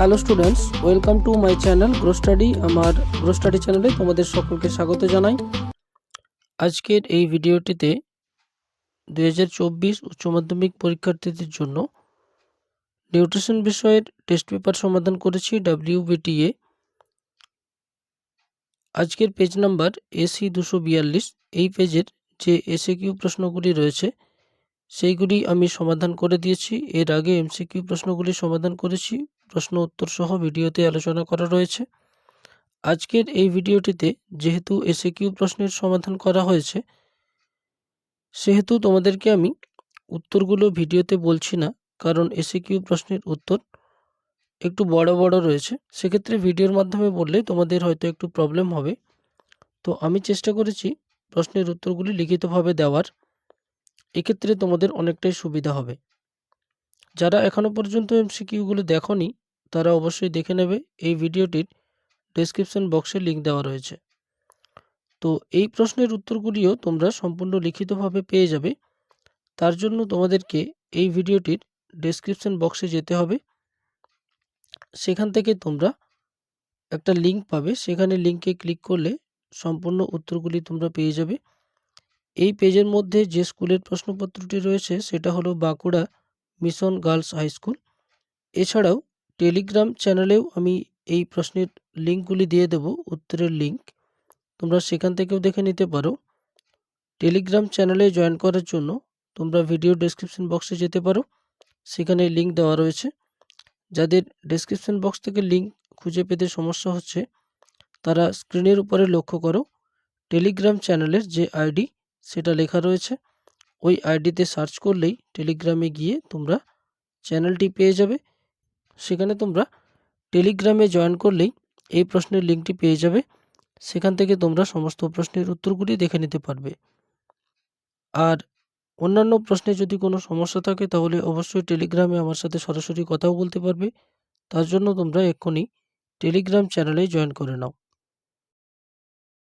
Hello students, welcome to my channel Grow Study. আমার grow study চ্যানেলে তোমাদের সকলকে স্বাগত জানাই। আজকের এই ভিডিওটিতে দুই হাজার চব্বিশ উচ্চ মাধ্যমিক পরীক্ষার্থীদের জন্য নিউট্রিশন বিষয়ের টেস্ট পেপার সমাধান করেছি ডাব্লিউবিটিএ আজকের পেজ নাম্বার এসি দুশো বিয়াল্লিশ। এই পেজের যে এসে কিউ প্রশ্নগুলি রয়েছে, সেইগুলি আমি সমাধান করে দিয়েছি। এর আগে এমসিকিউ প্রশ্নগুলি সমাধান করেছি। প্রশ্ন উত্তর সহ ভিডিওতে আলোচনা করা রয়েছে। আজকের এই ভিডিওটিতে যেহেতু এসে কিউ প্রশ্নের সমাধান করা হয়েছে, সেহেতু তোমাদেরকে আমি উত্তরগুলো ভিডিওতে বলছি না, কারণ এসে কিউ প্রশ্নের উত্তর একটু বড় বড় রয়েছে। সেক্ষেত্রে ভিডিওর মাধ্যমে বললে তোমাদের হয়তো একটু প্রবলেম হবে। তো আমি চেষ্টা করেছি প্রশ্নের উত্তরগুলি লিখিতভাবে দেওয়ার। এক্ষেত্রে তোমাদের অনেকটাই সুবিধা হবে। যারা এখনও পর্যন্ত এমসিকিউগুলো দেখনি তারা অবশ্যই দেখে নেবে। এই ভিডিওটির ডেসক্রিপশন বক্সে লিঙ্ক দেওয়া রয়েছে। তো এই প্রশ্নের উত্তরগুলিও তোমরা সম্পূর্ণ লিখিতভাবে পেয়ে যাবে। তার জন্য তোমাদেরকে এই ভিডিওটির ডেসক্রিপশন বক্সে যেতে হবে। সেখান থেকে তোমরা একটা লিঙ্ক পাবে। সেখানে লিঙ্কে ক্লিক করলে সম্পূর্ণ উত্তরগুলি তোমরা পেয়ে যাবে। এই পেজের মধ্যে যে স্কুলের প্রশ্নপত্রটি রয়েছে, সেটা হলো Bankura mission girls high school. এছাড়াও টেলিগ্রাম চ্যানেলেও আমি এই প্রশ্নের লিঙ্কগুলি দিয়ে দেব, উত্তরের লিঙ্ক। তোমরা সেখান থেকেও দেখে নিতে পারো। টেলিগ্রাম চ্যানেলে জয়েন করার জন্য তোমরা ভিডিও ডেসক্রিপশন বক্সে যেতে পারো। সেখানে লিঙ্ক দেওয়া রয়েছে। যাদের ডেসক্রিপশন বক্স থেকে লিঙ্ক খুঁজে পেতে সমস্যা হচ্ছে, তারা স্ক্রিনের উপরে লক্ষ্য করো, টেলিগ্রাম চ্যানেলের যে আইডি সেটা লেখা রয়েছে। ওই আইডিতে সার্চ করলেই টেলিগ্রামে গিয়ে তোমরা চ্যানেলটি পেয়ে যাবে। সেখানে তোমরা টেলিগ্রামে জয়েন করলেই এই প্রশ্নের লিঙ্কটি পেয়ে যাবে। সেখান থেকে তোমরা সমস্ত প্রশ্নের উত্তরগুলি দেখে নিতে পারবে। আর অন্যান্য প্রশ্নে যদি কোনো সমস্যা থাকে তাহলে অবশ্যই টেলিগ্রামে আমার সাথে সরাসরি কথাও বলতে পারবে। তার জন্য তোমরা এক্ষুনি টেলিগ্রাম চ্যানেলে জয়েন করে নাও।